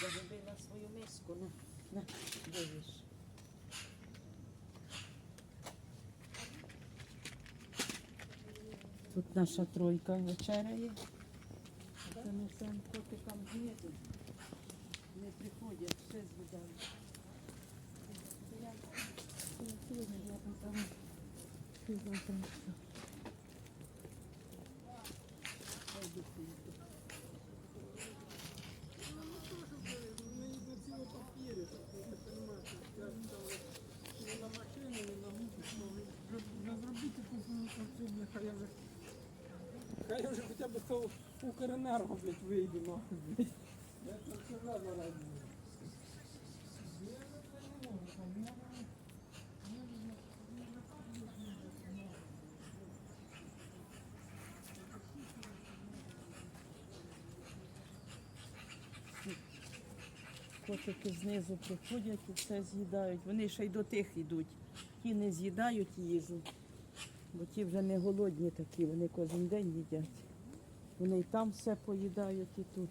Загубила свою миску, на, на, дивиш. Тут наша тройка вечеряє. Тому що котикам гнізу не приходять, все з'їдають. Я там, там, там, там, там сьогодні, хай я вже. Хай я вже хоча б з того Укренерго, блядь, вийду, нахуй, блядь. Я це все одно. Котики знизу приходять і все з'їдають. Вони ще й до тих йдуть. Ті не з'їдають і їжу бо ті вже не голодні такі, вони кожен день їдять. Вони і там все поїдають і тут.